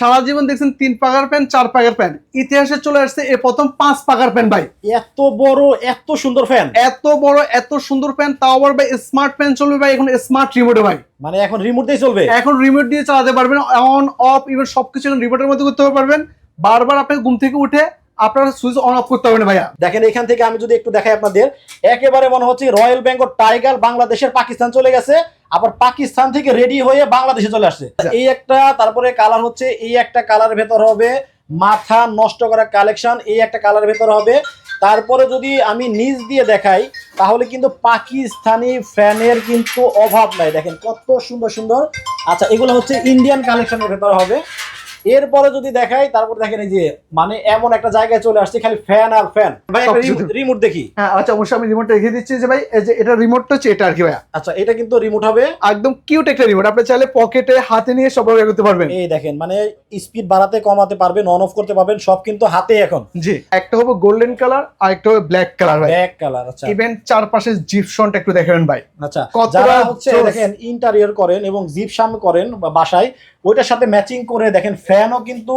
সারা জীবন দেখছেন তিন পাকার প্যান চার পাকার প্যান ইতিহাসে চলে আসছে এ প্রথম পাঁচ পাকার প্যান ভাই। এত বড় এত সুন্দর ফ্যান এত বড় এত সুন্দর ফ্যান তাও আবার ভাই স্মার্ট ফ্যান চলবে ভাই এখন স্মার্ট রিমোটে ভাই। মানে এখন রিমোট দিয়ে চলবে? এখন রিমোট দিয়ে চালাতে পারবেন অন অফ ইভেন সবকিছু এখন রিমোটের মধ্যে করতে পারবেন। বারবার আপনি ঘুম থেকে উঠে আপনার সুইচ অন অফ করতে হবে না ভাইয়া। দেখেন এখান থেকে আমি যদি একটু দেখাই আপনাদের একেবারে মনে হচ্ছে রয়্যাল বেঙ্গল টাইগার বাংলাদেশের পাকিস্তান চলে গেছে আবার পাকিস্তান থেকে রেডি হয়ে বাংলাদেশে চলে আসছে। এই একটা তারপরে কালার হচ্ছে এই একটা কালার ভেতর হবে মাথা নষ্ট করা কালেকশন এই একটা কালার ভেতর হবে। তারপরে যদি আমি নিচ দিয়ে দেখাই তাহলে কিন্তু পাকিস্তানি ফ্যানের কিন্তু অভাব নাই। দেখেন কত সুন্দর সুন্দর। আচ্ছা এগুলো হচ্ছে ইন্ডিয়ান কালেকশনের ভেতর হবে। এরপরে যদি দেখাই তারপর দেখেন এই যে মানে এমন একটা জায়গায় চলে আসছে খালি ফ্যান আর ফ্যান ভাই একটা রিমোট- দেখি। হ্যাঁ আচ্ছা অবশ্যই আমি রিমোটটা রেখে দিচ্ছি যে ভাই এই যে এটা রিমোটটা হচ্ছে এটা আর কি ভাইয়া। আচ্ছা এটা কিন্তু রিমোট হবে। একদম কিউট একটা রিমোট আপনি চাইলে পকেটে হাতে নিয়ে সব ব্যবহার করতে পারবেন। এই দেখেন মানে স্পিড বাড়াতে কমাতে পারবেন অন অফ করতে পারবেন সব কিন্তু হাতে এখন। জি একটা হবে গোল্ডেন কালার আর একটা হবে ব্ল্যাক কালার ভাই। ব্যাক কালার আচ্ছা। ইভেন চারপাশে জিপসনটা একটু দেখেন ভাই। আচ্ছা যারা হচ্ছে দেখেন ইন্টারিয়র করেন এবং জিপসাম করেন বা বাসায় ওইটার সাথে ম্যাচিং করে দেখেন ফ্যানও কিন্তু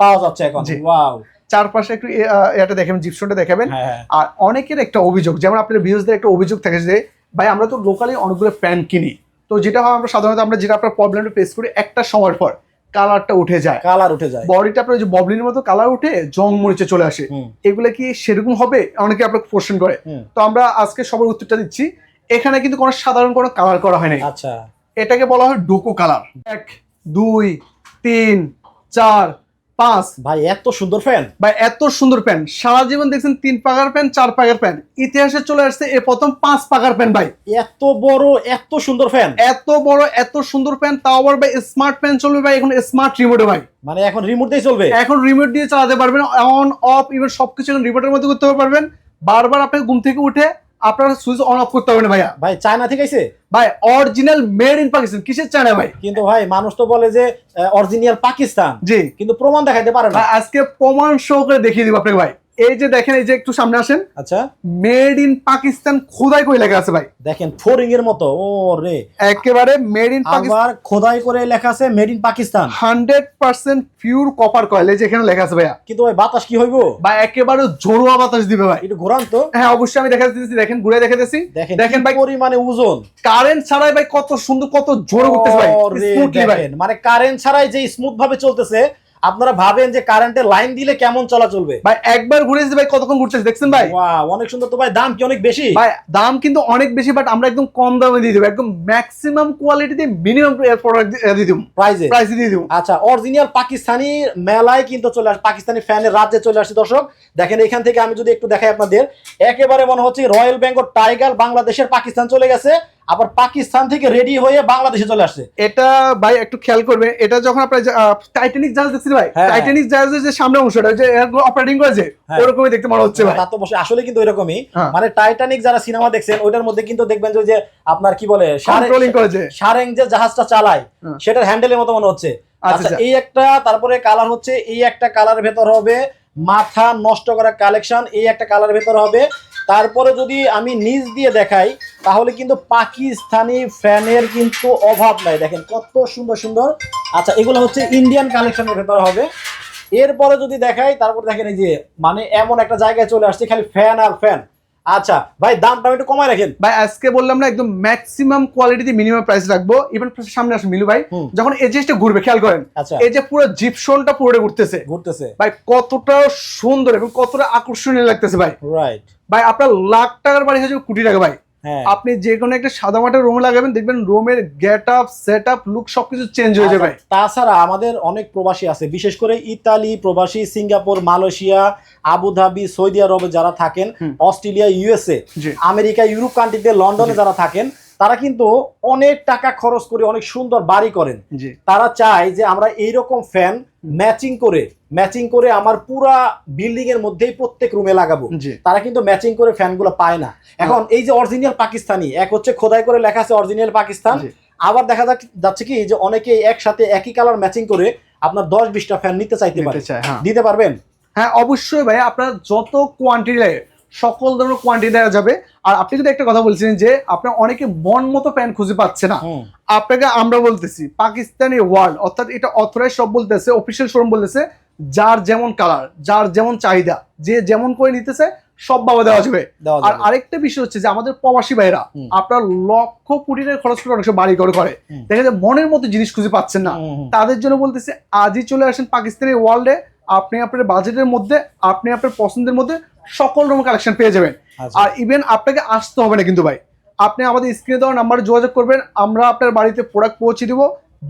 পাওয়া যাচ্ছে এখন। ওয়াও চারপাশে একটু এটা দেখেন জিপসনটা দেখাবেন। হ্যাঁ হ্যাঁ। আর অনেকের একটা অভিযোগ যেমন আপনার ভিউজদের একটা অভিযোগ থাকে যে ভাই আমরা তো লোকালি অনেকগুলো প্যান্ট কিনি। তো যেটা হয় আমরা সাধারণত আমরা যেটা আপনার প্রবলেমটা ফেস করি একটা সময়ের পর কালারটা উঠে যায়। কালার উঠে যায়। বডিটা আপনার যে ববলিনের মতো কালার উঠে জং মরিচে চলে আসে। এগুলো কি সেরকম হবে? অনেকে আপনাকে কোশ্চেন করে। তো আমরা আজকে সবার উত্তরটা দিচ্ছি। এখানে কিন্তু কোনো সাধারণ কোনো কালার করা হয় নাই। আচ্ছা। এটাকে বলা হয় ডোকো কালার এক দুই তিন চার পাঁচ। ভাই এত সুন্দর ফ্যান বা এত সুন্দর প্যান সারা জীবন দেখছেন তিন পাকার প্যান চার পাকার প্যান ইতিহাসে চলে আসছে এ প্রথম পাঁচ পাকার প্যান ভাই। এত বড় এত সুন্দর ফ্যান এত বড় এত সুন্দর প্যান তাও আবার ভাই স্মার্ট প্যান চলবে ভাই এখন স্মার্ট রিমোটে ভাই। মানে এখন রিমোট দিয়ে চলবে? এখন রিমোট দিয়ে চালাতে পারবেন অন অফ ইভেন সবকিছু এখন রিমোটের মধ্যে করতে পারবেন। বারবার আপনি ঘুম থেকে উঠে আপনার সুইচ অন অফ করতে হবে না ভাইয়া। ভাই চায়না ঠিক আছে? ভাই অরিজিনাল মেড ইন পাকিস্তান কিসের চায়না ভাই? কিন্তু ভাই মানুষ তো বলে যে অরিজিনাল পাকিস্তান জি। কিন্তু প্রমাণ দেখাইতে পারে না। ভাই আজকে প্রমাণ সহকারে দেখিয়ে দিব আপনাকে ভাই। এই যে দেখেন এই যে একটু সামনে আসেন। আচ্ছা। মেড ইন পাকিস্তান খোদাই করে লেখা আছে ভাই। দেখেন ফোরিং এর মতো ও রে একেবারে মেড ইন পাকিস্তান খোদাই করে লেখা আছে made in Pakistan hundred percent pure copper coil এই যে এখানে লেখা আছে ভাইয়া। কিন্তু ভাই বাতাস কি হইব? বা একেবারে জোরোয়া বাতাস দিবে ভাই। একটু ঘোরান তো। হ্যাঁ অবশ্যই আমি দেখা দিতেছি দেখেন ঘুরে দেখা দিতেছি দেখেন ভাই পরিমাণে ওজন। কারেন্ট ছাড়াই ভাই কত সুন্দর কত জোরে উঠতেছে ভাই। স্মুথলি ভাই। মানে কারেন্ট ছাড়াই যে স্মুথ ভাবে চলতেছে আপনারা ভাবেন যে কারেন্টের লাইন দিলে কেমন চলা চলবে? ভাই একবার ঘুরেছি ভাই কতক্ষণ ঘুরতেছে দেখছেন ভাই? অনেক সুন্দর তো ভাই দাম কি অনেক বেশি? ভাই দাম কিন্তু অনেক বেশি বাট আমরা একদম কম দামে দিয়ে দেবো। একদম ম্যাক্সিমাম কোয়ালিটিতে মিনিমাম প্রোডাক্ট দিয়ে দিব। প্রাইজে প্রাইসে দিয়ে দিব। আচ্ছা অরিজিনাল পাকিস্তানি মেলায় কিন্তু চলে আসে পাকিস্তানি ফ্যানের রাজ্যে চলে আসছে দর্শক। দেখেন এখান থেকে আমি যদি একটু দেখাই আপনাদের একেবারে মনে হচ্ছে রয়্যাল বেঙ্গল টাইগার বাংলাদেশের পাকিস্তান চলে গেছে। আবার পাকিস্তান থেকে রেডি হয়ে বাংলাদেশে চলে আসছে এটা ভাই একটু খেয়াল করবে এটা যখন আপনার টাইটানিক জাহাজ দেখছেন ভাই হ্যাঁ। টাইটানিক জাহাজের যে সামনে অংশটা যে অপারেটিং করেছে হ্যাঁ। ওরকমই দেখতে মনে হচ্ছে তা তো বসে আসলে কিন্তু এরকমই হ্যাঁ। মানে টাইটানিক যারা সিনেমা দেখছেন ওইটার মধ্যে কিন্তু দেখবেন যে আপনার কি বলে সারে- কন্ট্রোলিং করেছে সারেং যে জাহাজটা চালায় হ্যাঁ। সেটার হ্যান্ডেলের মতো মনে হচ্ছে আচ্ছা, আচ্ছা আচ্ছা। এই একটা তারপরে কালার হচ্ছে এই একটা কালার ভেতর হবে মাথা নষ্ট করা কালেকশন এই একটা কালার ভেতর হবে তারপরে যদি আমি নিজ দিয়ে দেখাই, তাহলে কিন্তু পাকিস্তানি ফ্যানের কিন্তু অভাব নাই। দেখেন কত সুন্দর সুন্দর। আচ্ছা এগুলো হচ্ছে ইন্ডিয়ান কালেকশনের ভেতর হবে। এরপরে যদি দেখাই, তারপর দেখেন এই যে মানে এমন একটা জায়গায় চলে আসছে, খালি ফ্যান আর ফ্যান। আচ্ছা ভাই দামটা একটু কমায় রাখেন। ভাই আজকে বললাম না একদম ম্যাক্সিমাম কোয়ালিটিতে মিনিমাম প্রাইস রাখব। ইভেন সামনে আসে মিলু ভাই। যখন এই জিনিসটা ঘুরবে খেয়াল করেন আচ্ছা। এই যে পুরো জিপসনটা পুরোটা ঘুরতেছে। ঘুরতেছে। ভাই কতটা সুন্দর এবং কতটা আকর্ষণীয় লাগতেছে ভাই। রাইট ভাই আপনার লাখ টাকার বাড়ি হয়েছে কোটি টাকা ভাই। আপনি যে কোনো একটা সাদা মাঠের রুম লাগাবেন দেখবেন রুমের get up set up look সবকিছু চেঞ্জ হয়ে যাবে। তাছাড়া আমাদের অনেক প্রবাসী আছে বিশেষ করে ইতালি প্রবাসী সিঙ্গাপুর মালয়েশিয়া আবুধাবি সৌদি আরবে যারা থাকেন অস্ট্রেলিয়া ইউএসএ আমেরিকা ইউরোপ কান্ট্রিতে লন্ডনে যারা থাকেন তারা কিন্তু অনেক টাকা খরচ করে অনেক সুন্দর বাড়ি করেন। তারা চায় যে আমরা এইরকম ফ্যান ম্যাচিং করে ম্যাচিং করে আমার পুরা বিল্ডিং এর মধ্যেই প্রত্যেক রুমে লাগাবো। তারা কিন্তু ম্যাচিং করে ফ্যানগুলো পায় না। এখন এই যে অরিজিনাল পাকিস্তানি এক হচ্ছে খোদাই করে লেখা আছে অরিজিনাল পাকিস্তান। আবার দেখা যাচ্ছে কি যে অনেকে একসাথে একই কালার ম্যাচিং করে আপনার দশ বিশটা ফ্যান নিতে চাইতে পারে। হ্যাঁ। দিতে পারবেন? হ্যাঁ অবশ্যই ভাই আপনার যত কোয়ান্টিটি সকল ধরনের কোয়ান্টিটি দেওয়া যাবে। আর আপনি যদি একটা কথা বলছিলেন যে আপনার অনেকে মন মতো প্যান্ট খুঁজে পাচ্ছে না। আপনাকে আমরা বলতেছি পাকিস্তানি ওয়ার্ল্ড অর্থাৎ এটা অথরাইজ সব বলতেছে অফিসিয়াল শোরুম বলতেছে যার যেমন কালার যার যেমন চাহিদা যে যেমন করে নিতেছে সব বাবা দেওয়া যাবে। আর আরেকটা বিষয় হচ্ছে যে আমাদের প্রবাসী ভাইরা আপনার লক্ষ কোটি টাকা খরচ করে অনেক সময় বাড়ি ঘর করে। দেখা যায় মনের মতো জিনিস খুঁজে পাচ্ছেন না। তাদের জন্য বলতেছে আজই চলে আসেন পাকিস্তানি ওয়ার্ল্ডে আপনি আপনার বাজেটের মধ্যে আপনি আপনার পছন্দের মধ্যে সকল রকম কালেকশন পেয়ে যাবেন। আচ্ছা। আর ইভেন আপনাকে আসতে হবে না কিন্তু ভাই। আপনি আমাদের স্ক্রিনে দেওয়া নাম্বারে যোগাযোগ করবেন আমরা আপনার বাড়িতে প্রোডাক্ট পৌঁছে দিব।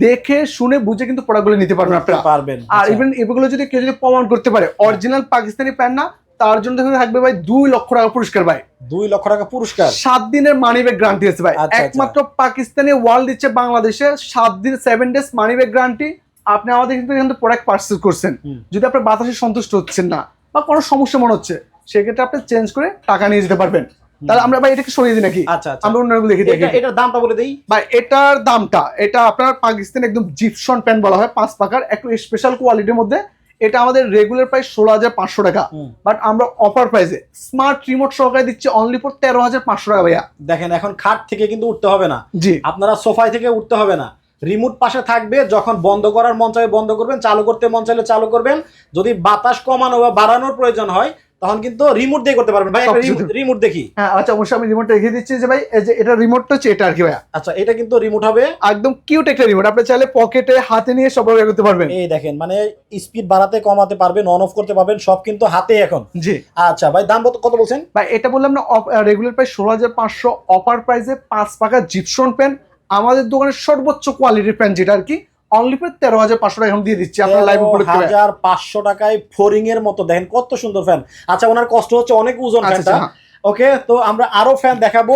দেখে শুনে বুঝে কিন্তু প্রোডাক্টগুলো নিতে পারবেন আপনারা। পারবেন আর আচ্ছা। ইভেন এগুলো যদি কেউ যদি প্রমাণ করতে পারে অরিজিনাল পাকিস্তানি প্যান্ট না তার জন্য থাকবে ভাই দুই লক্ষ টাকা পুরস্কার ভাই। দুই লক্ষ টাকা পুরস্কার? সাত দিনের মানি ব্যাগ গ্যারান্টি আছে ভাই। আচ্ছা, আচ্ছা। একমাত্র পাকিস্তানি ওয়ার্ল্ড দিচ্ছে বাংলাদেশে সাত দিন seven days money back guarantee আপনি আমাদের কিন্তু প্রোডাক্ট পার্সেল করছেন। যদি আপনার বাতাসে সন্তুষ্ট হচ্ছেন না বা কোনো সমস্যা মনে হচ্ছে সেক্ষেত্রে আপনি চেঞ্জ করে টাকা নিয়ে যেতে পারবেন। তাহলে আমরা ভাই এটাকে সরিয়ে দিই নাকি? আচ্ছা আচ্ছা। আমরা অন্যগুলো দেখে দেখি। এটা- এটার দামটা বলে দেই। ভাই এটার দামটা এটা আপনার পাকিস্তান একদম জিপসন প্যান্ট বলা হয় পাঁচ পাকার একটু স্পেশাল কোয়ালিটির মধ্যে। এটা আমাদের রেগুলার প্রাইস ষোলো হাজার পাঁচশো টাকা। বাট আমরা অফার প্রাইসে স্মার্ট রিমোট সহকারে দিচ্ছি অনলি ফর তেরো হাজার পাঁচশো টাকা ভাইয়া। দেখেন এখন খাট থেকে কিন্তু উঠতে হবে না। জি। আপনারা সোফায় থেকে উঠতে হবে না। রিমোট পাশে থাকবে যখন বন্ধ করার মন চাইবে বন্ধ করবেন চালু করতে মন চাইলে চালু করবেন। যদি বাতাস কমানো বা বাড়ানোর প্রয়োজন হয় তখন কিন্তু রিমোট দিয়ে করতে পারবেন। ভাই একটা রিমোট- দেখি। হ্যাঁ আচ্ছা অবশ্যই আমি রিমোটটা দেখিয়ে দিচ্ছি যে ভাই এই যে এটা রিমোটটা হচ্ছে এটা আর কি ভাইয়া। আচ্ছা এটা কিন্তু রিমোট হবে। একদম কিউট একটা রিমোট আপনি চাইলে পকেটে হাতে নিয়ে সব ব্যবহার করতে পারবেন। এই দেখেন মানে স্পিড বাড়াতে কমাতে পারবেন অন অফ করতে পারবেন সব কিন্তু হাতে এখন। জি। আচ্ছা ভাই দাম কত- কত বলছেন? ভাই এটা বললাম না রেগুলার প্রাইস ষোলো হাজার পাঁচশো অফার প্রাইসে পাঁচ পাকা জিপসন প্যান্ট আমাদের দোকানের সর্বোচ্চ কোয়ালিটির প্যান্ট যেটা আর কি অনলি ফর তেরো হাজার পাঁচশো টাকা এখন দিয়ে দিচ্ছি আপনার লাইভ উপলক্ষে হাজার পাঁচশো টাকায় ফোরিং এর মতো দেখেন কত সুন্দর ফ্যান আচ্ছা ওনার কষ্ট হচ্ছে অনেক ওজন ফ্যানটা আচ্ছা। ওকে তো আমরা আরও ফ্যান দেখাবো।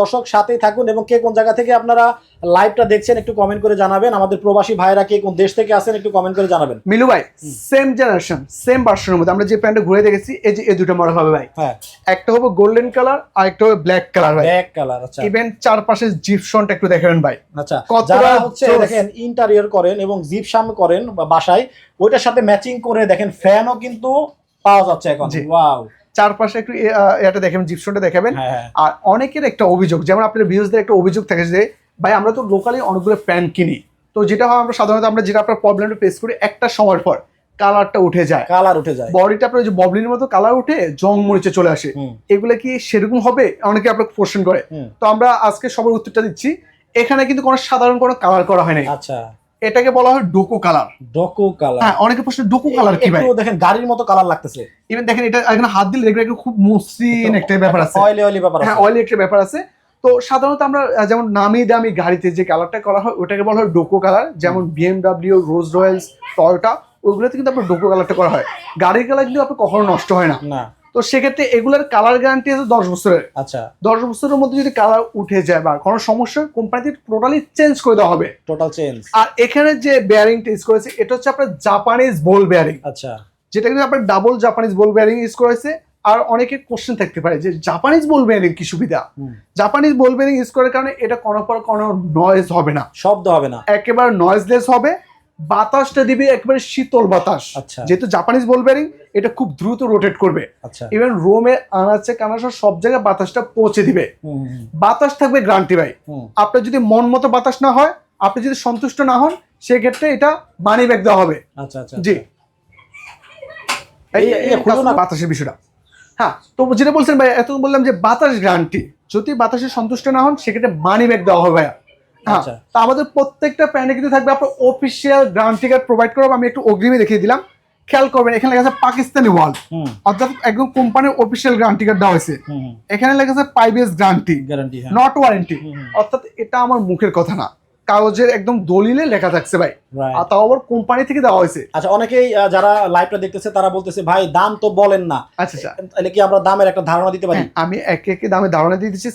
দর্শক সাথেই থাকুন এবং কে কোন জায়গা থেকে আপনারা লাইভটা দেখছেন একটু কমেন্ট করে জানাবেন। আমাদের প্রবাসী ভাইরা কে কোন দেশ থেকে আসেন একটু কমেন্ট করে জানাবেন। মিলু ভাই সেম জেনারেশন সেম ভার্সনের মধ্যে আমরা যে প্যান্টটা ঘুরে দেখেছি এই যে এই দুটো মডেল হবে ভাই। হ্যাঁ। একটা হবে গোল্ডেন কালার আর একটা হবে ব্ল্যাক কালার ভাই। ব্ল্যাক কালার আচ্ছা। ইভেন চারপাশে জিপসনটা একটু দেখাবেন ভাই। আচ্ছা যারা হচ্ছে দেখেন ইন্টারিয়র করেন এবং জিপসাম করেন বা বাসায় ওইটার সাথে ম্যাচিং করে দেখেন ফ্যানও কিন্তু পাওয়া যাচ্ছে এখন। ওয়াও চারপাশে একটু এটা দেখাবেন জিপসনটা দেখাবেন। আর অনেকের একটা অভিযোগ যেমন আপনার ভিউজদের একটা অভিযোগ থাকে যে ভাই আমরা তো লোকালি অনেকগুলো প্যান্ট কিনি। তো যেটা হয় আমরা সাধারণত আমরা যেটা আপনার প্রবলেমটা ফেস করি একটা সময়ের পর কালারটা উঠে যায়। কালার উঠে যায়। বডিটা আপনার যে ববলিনের মতো কালার উঠে জং মরিচে চলে আসে। এগুলো কি সেরকম হবে? অনেকে আপনার কোশ্চেন করে। তো আমরা আজকে সবার উত্তরটা দিচ্ছি। এখানে কিন্তু কোনো সাধারণ কোনো কালার করা হয় নাই আচ্ছা। এটাকে বলা হয় ডোকো কালার। Docu colour. হ্যাঁ অনেকে প্রশ্ন ডোকো কালার কি ভাই? দেখেন গাড়ির মতো কালার লাগতেছে। ইভেন দেখেন এটা এখানে হাত দিলে দেখবেন একটু খুব মসৃণ একটা ব্যাপার আছে। অয়েলি অয়েলি ব্যাপার হ্যাঁ অয়েলি একটা ব্যাপার আছে। তো সাধারণত আমরা যেমন নামি দামি গাড়িতে যে কালারটা করা হয় ওটাকে বলা হয় ডোকো কালার। যেমন বিএমডাব্লিউ রোজ রয়েলস টয়োটা ওগুলোতে কিন্তু আপনার ডোকো কালারটা করা হয়। গাড়ির কালার কিন্তু আপনার কখনো নষ্ট হয় না। না। তো সেক্ষেত্রে এগুলার কালার গ্যারান্টি আছে দশ বছরের। আচ্ছা। দশ বছরের মধ্যে যদি কালার উঠে যায় বা কোনো সমস্যা কোম্পানিতে টোটালি চেঞ্জ করে দেওয়া হবে। টোটাল চেঞ্জ আর এখানে যে বেয়ারিংটা ইউজ করেছে এটা হচ্ছে আপনার জাপানিজ বোল বেয়ারিং আচ্ছা। যেটা কিন্তু আপনার double Japanese ball bearing use করেছে। আর অনেকে কোশ্চেন থাকতে পারে যে জাপানিজ বোল বেয়ারিং কি সুবিধা? জাপানিজ বোল বেয়ারিং ইউজ করার কারণে এটা কোনো পর কোনো নয়েজ হবে না। শব্দ হবে না। একেবারে নয়েজলেস হবে। বাতাসটা দিবে একবারে শীতল বাতাস। আচ্ছা। যেহেতু জাপানিজ বোল এটা খুব দ্রুত রোটেট করবে। ইভেন রোমে আনাচে কানাচে সব জায়গায় বাতাসটা পৌঁছে দিবে। বাতাস থাকবে গ্রান্টি ভাই। আপনার যদি মন মতো বাতাস না হয় আপনি যদি সন্তুষ্ট না হন সেক্ষেত্রে এটা মানি ব্যাগ দেওয়া হবে। আচ্ছা আচ্ছা জি। বাতাসের বিষয়টা। হ্যাঁ তো যেটা বলছেন ভাই এত বললাম যে বাতাস গ্যারান্টি যদি বাতাসে সন্তুষ্ট না হন সেক্ষেত্রে মানি ব্যাগ দেওয়া হবে ভাইয়া। তো আমাদের প্রত্যেকটা প্যানে কিন্তু থাকবে আপনার অফিসিয়াল গ্রাউন্ড কার্ড প্রোভাইড করব আমি একটু অগ্রিমে দেখিয়ে দিলাম। খেয়াল করবেন এখানে লেখা আছে পাকিস্তানি ওয়াল। অর্থাৎ একদম কোম্পানির অফিসিয়াল গ্যারান্টি কার্ড দেওয়া হয়েছে। এখানে লেখা আছে ফাইভ ইয়ার্স গ্যারান্টি হ্যাঁ। Not warranty. অর্থাৎ এটা আমার মুখের কথা না। কাগজের একদম দলিলে লেখা থাকছে ভাই। আর তাও আবার কোম্পানি থেকে দেওয়া হয়েছে। আচ্ছা অনেকেই যারা লাইভটা দেখতেছে তারা বলতেছে ভাই দাম তো বলেন না। আচ্ছা আচ্ছা। তাহলে কি আমরা দামের একটা ধারণা দিতে পারি? হ্যাঁ, আমি একে একে দামের ধারণা দিয়ে দিচ্ছি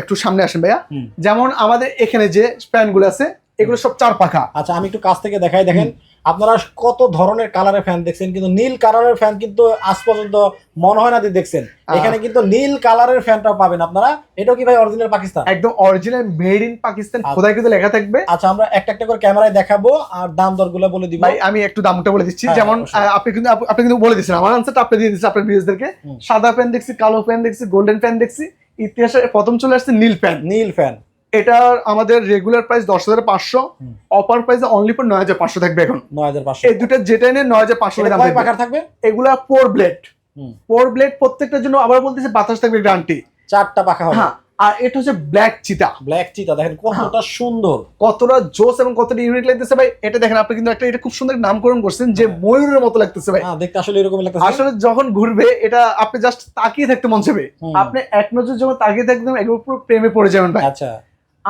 একটু সামনে আসেন ভাইয়া। যেমন আমাদের এখানে যে প্যান্টগুলো আছে এগুলো সব চার পাখা। আচ্ছা আমি একটু কাছ থেকে দেখাই দেখেন আপনারা কত ধরনের কালারের ফ্যান দেখছেন কিন্তু নীল কালারের ফ্যান কিন্তু আজ পর্যন্ত মনে হয় না যে দেখছেন। এখানে কিন্তু নীল কালারের ফ্যানটাও পাবেন আপনারা। এটাও কি ভাই অরিজিনাল পাকিস্তান? একদম অরিজিনাল মেড ইন পাকিস্তান আচ্ছা। খোদাই কিন্তু লেখা থাকবে। আচ্ছা আমরা একটা একটা করে ক্যামেরায় দেখাবো আর দাম দরগুলো বলে দিব। ভাই আমি একটু দামটা বলে দিচ্ছি। হ্যাঁ, যেমন আপনি কিন্তু আপনি কিন্তু বলে দিচ্ছেন আমার আনসারটা আপনি দিয়ে দিচ্ছেন আপনার ভিউজদেরকে সাদা প্যান দেখছি কালো প্যান দেখছি গোল্ডেন প্যান দেখছি। ইতিহাসে প্রথম চলে আসছে নীল প্যান নীল ফ্যান এটার আমাদের রেগুলার প্রাইস দশ হাজার পাঁচশো। অফার প্রাইস অনলি ফর নয় হাজার পাঁচশো থাকবে এখন। নয় হাজার পাঁচশো। এই দুটো যেটা এনে নয় হাজার পাঁচশো থাকবে? এগুলা ফোর ব্লেড। ফোর ব্লেড প্রত্যেকটার জন্য আবার বলতেছে বাতাস থাকবে গ্যারান্টি চারটা পাখা হবে। হ্যাঁ আর এটা হচ্ছে ব্ল্যাক চিতা ব্ল্যাক চিতা দেখেন হ্যাঁ। কতটা সুন্দর। কতটা জোস এবং কতটা ইউনিক লাগতেছে ভাই এটা দেখেন আপনি কিন্তু একটা এটা খুব সুন্দর নামকরণ করছেন যে হ্যাঁ। ময়ূরের মতো লাগতেছে ভাই। দেখতে আসলে এরকম লাগতেছে। আসলে যখন ঘুরবে এটা আপনি জাস্ট তাকিয়ে থাকতে মন চাইবে। আপনি এক নজর যখন তাকিয়ে থাকবেন একবার পুরো প্রেমে পড়ে যাবেন ভাই। আচ্ছা।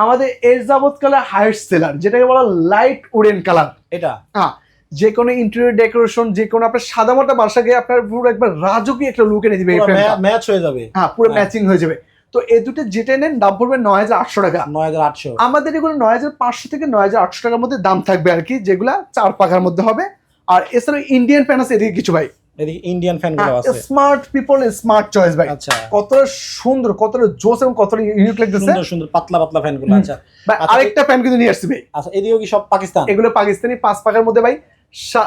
আমাদের এর যাবৎ কালার হাইস্ট সেলার যেটাকে বলা লাইট উডেন কালার এটা। হ্যাঁ যে কোনো ইন্টেরিয়র ডেকোরেশন যে কোনো আপনার সাদা মোটা বাসাকে আপনার পুরো একবার রাজকীয় একটা লুক এনে দিবে ম্যাচ হয়ে যাবে। হ্যাঁ পুরো। ম্যাচিং হয়ে যাবে। তো এই দুটো যেটা নেন দাম পড়বে নয় হাজার আটশো টাকা। নয় হাজার আটশো। আমাদের এগুলো নয় হাজার পাঁচশো থেকে নয় হাজার আটশো টাকার মধ্যে দাম থাকবে আর কি যেগুলা চার পাখার মধ্যে হবে। আর এছাড়া ইন্ডিয়ান প্যান আছে এদিকে কিছু ভাই। এদিকে ইন্ডিয়ান ফ্যানগুলো আছে। স্মার্ট পিপল স্মার্ট চয়েস ভাই। আচ্ছা। কতটা সুন্দর কতটা জোস এবং কতটা ইউনিক লাগতেছে। সুন্দর সুন্দর পাতলা পাতলা ফ্যানগুলো আচ্ছা। ভাই আচ্ছা, আরেকটা প্যান কিন্তু নিয়ে আসছি ভাই। আচ্ছা এদিকেও কি সব পাকিস্তান? এগুলো পাকিস্তানি পাঁচ পাখার মধ্যে ভাই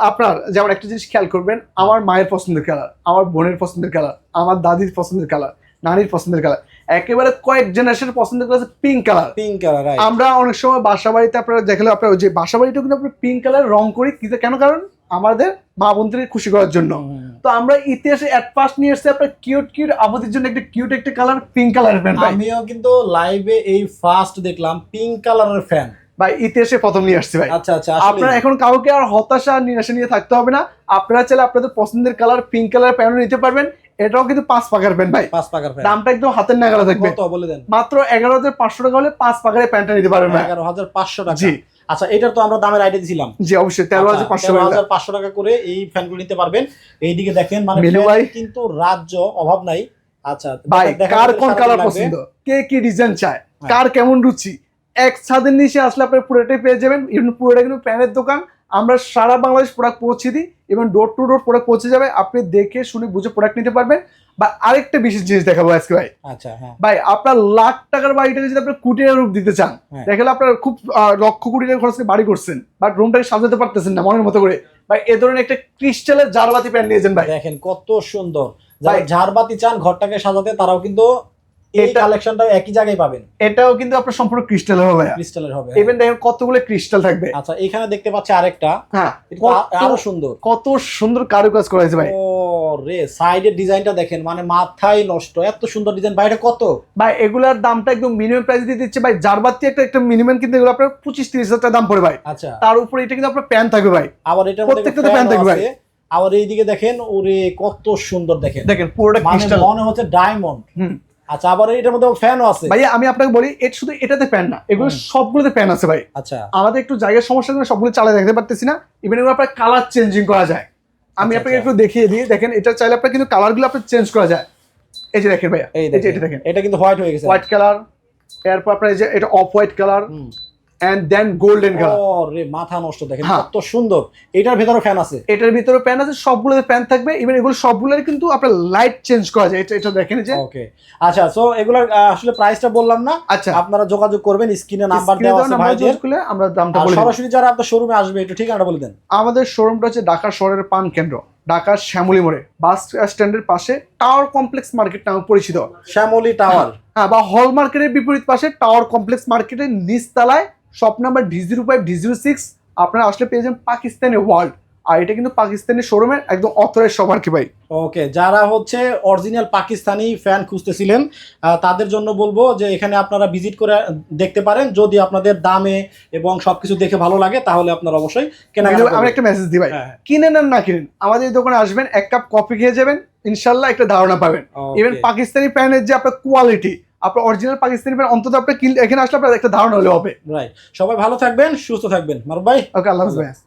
আপনার যেমন একটা জিনিস খেয়াল করবেন আমার মায়ের পছন্দের কালার আমার বোনের পছন্দের কালার আমার দাদির পছন্দের কালার নানির পছন্দের কালার একেবারে কয়েক জেনারেশনের পছন্দের colour pink colour pink colour আমরা অনেক সময় বাসা বাড়িতে আপনারা দেখলে আপনার ওই যে বাসা বাড়িটা কিন্তু আমরা পিঙ্ক কালার রং করি কিন্তু কেন কারণ? আমাদের মা বোনদেরকে খুশি করার জন্য। তো আমরা ইতিহাসে অ্যাট ফার্স্ট নিয়ে এসেছি আপনার কিউট কিউট আমাদের জন্য একটা কিউট একটা কালার পিঙ্ক কালারের প্যান্ট ভাই। আমিও কিন্তু লাইভে এই ফার্স্ট দেখলাম পিঙ্ক কালারের ফ্যান ভাই ইতিহাসে প্রথম নিয়ে আসছি ভাই। আচ্ছা আচ্ছা আপনারা এখন কাউকে আর হতাশা আর নিরাশা নিয়ে থাকতে হবে না। আপনারা চাইলে আপনাদের পছন্দের কালার পিঙ্ক কালার প্যান্ট নিতে পারবেন। এটাও কিন্তু পাঁচ পাকার প্যান্ট ভাই। পাঁচ পাকার ফ্যান দামটা একদম হাতের নাগালে থাকবে। কত বলে দেন। মাত্র এগারো হাজার পাঁচশো টাকা হলে পাঁচ পাকারের প্যান্টটা নিতে পারবেন এগারো হাজার পাঁচশো টাকা। জি। আচ্ছা এটার তো আমরা দামের আইডিয়া দিছিলাম। জি অবশ্যই তেরো হাজার পাঁচশো টাকা হাজার পাঁচশো টাকা করে এই ফ্যানগুলো নিতে পারবেন। এইদিকে দেখেন মানে। কিন্তু রাজ্য অভাব নাই। আচ্ছা ভাই কার কোন কালার। পছন্দ? কে কি ডিজাইন চায়? হ্যাঁ। কার কেমন রুচি? এক ছাদের নিচে আসলে আপনি পুরোটাই পেয়ে যাবেন। পুরোটা কিন্তু প্যানের দোকান। আমরা সারা বাংলাদেশ প্রোডাক্ট পৌঁছে দিই এবং ডোর টু ডোর প্রোডাক্ট পৌঁছে যাবে। আপনি দেখে শুনে বুঝে প্রোডাক্ট নিতে পারবেন। বা আরেকটা বিশেষ জিনিস দেখাবো আজকে ভাই। আচ্ছা হ্যাঁ। ভাই আপনার লাখ টাকার বাড়িটাকে যদি আপনি কুটির রূপ দিতে চান হ্যাঁ। দেখলে আপনার খুব লক্ষ কোটি টাকা খরচ করে বাড়ি করছেন বাট রুমটাকে সাজাতে পারতেছেন না মনের মতো করে? ভাই এ ধরনের একটা ক্রিস্টালের জারবাতি প্যান নিয়েছেন ভাই। দেখেন কত সুন্দর। যারা ঝাড়বাতি চান ঘরটাকে সাজাতে তারাও কিন্তু এই এটা- একই জায়গায় পাবেন। এটাও কিন্তু আপনার সম্পূর্ণ ক্রিস্টালের হবে। ক্রিস্টালের হবে ইভেন দেখেন কতগুলো ক্রিস্টাল থাকবে। আচ্ছা এখানে দেখতে পাচ্ছি আরেকটা। হ্যাঁ এটা আরও সুন্দর। কত সুন্দর কারুকাজ করা হয়েছে ভাই। ও রে সাইডের ডিজাইনটা দেখেন মানে মাথায় নষ্ট এত সুন্দর ডিজাইন বাইরে কত? ভাই এগুলার দামটা একদম মিনিমাম প্রাইস দিয়ে দিচ্ছে। ভাই জারবাতি একটা একটা মিনিমাম কিন্তু এগুলো আপনার পঁচিশ তিরিশ হাজার টাকা দাম পড়ে ভাই। আচ্ছা। তার উপরে এটা কিন্তু আপনার প্যান থাকবে ভাই। আবার প্রত্যেকটাতে fan fan থাকবে ভাই। আবার এইদিকে দেখেন ওরে কত সুন্দর দেখেন। দেখেন পুরোটা মানে মনে হচ্ছে ডায়মন্ড হুম। আচ্ছা আবার এটার মধ্যে ফ্যানও আছে। ভাইয়া আমি আপনাকে বলি এটা শুধু এটাতে প্যান না এগুলো সবগুলোতে প্যান আছে ভাই। আচ্ছা। আমাদের একটু জায়গার সমস্যার জন্য সবগুলো চালিয়ে দেখতে পারতেছি না ইভেন এগুলো আপনার কালার চেঞ্জিং করা যায়। আমি আচ্ছা, আপনাকে আচ্ছা। একটু দেখিয়ে দিই দেখেন এটা চাইলে আপনার কিন্তু কালারগুলো আপনার চেঞ্জ করা যায়। এই যে দেখেন ভাইয়া এই যে এটা দেখেন। এটা কিন্তু হোয়াইট হয়ে গেছে। হোয়াইট কালার এরপর আপনার এই যে এটা off white colour. And then golden colour ও রে মাথা নষ্ট দেখেন হ্যাঁ। কত সুন্দর। এটার ভেতরে ফ্যান আছে। এটার ভিতরে প্যান আছে সবগুলোতে প্যান থাকবে ইভেন এগুলো সবগুলোর কিন্তু আপনার লাইট চেঞ্জ করা যায়। এটা এটা দেখেন যে। ওকে আচ্ছা সো এগুলার আসলে প্রাইসটা বললাম না। আচ্ছা। আপনারা যোগাযোগ করবেন স্ক্রিনে নাম্বার দেওয়া আছে ভাইদের। যোগ আমরা দামটা বলে সরাসরি যারা আপনার শোরুমে আসবে একটু ঠিকানাটা বলে দেন। আমাদের শোরুমটা হচ্ছে ঢাকা শহরের পান কেন্দ্র ঢাকার শ্যামলী মোড়ে বাস স্ট্যান্ডের পাশে টাওয়ার কমপ্লেক্স মার্কেট নামে পরিচিত। শ্যামলি টাওয়ার। হ্যাঁ বা হল মার্কেটের বিপরীত পাশে টাওয়ার কমপ্লেক্স মার্কেটের নিচতলায় shop number D zero five D zero six আপনারা আসলে পেয়ে যাবেন পাকিস্তানি ওয়ার্ল্ড। আর এটা কিন্তু পাকিস্তানি শোরুমের একদম অথরের সবার কি ভাই। ওকে যারা হচ্ছে অরিজিনাল পাকিস্তানি ফ্যান খুঁজতেছিলেন তাদের জন্য বলব যে এখানে আপনারা ভিজিট করে দেখতে পারেন। যদি আপনাদের দামে এবং সবকিছু দেখে ভালো লাগে তাহলে আপনারা অবশ্যই কেনাকাটা আমি একটা মেসেজ দিই ভাই। হ্যাঁ, হ্যাঁ। কিনেন আর না কিনেন আমাদের দোকানে আসবেন এক কাপ কফি খেয়ে যাবেন ইনশাল্লাহ একটা ধারণা পাবেন. ইভেন পাকিস্তানি প্যানের যে আপনার কোয়ালিটি আপনার অরিজিনাল পাকিস্তানি প্যান অন্তত আপনার এখানে আসলে আপনার একটা ধারণা হলে হবে। রাইট সবাই ভালো থাকবেন সুস্থ থাকবেন। মারুফ ভাই। ওকে আল্লাহ হাফেজ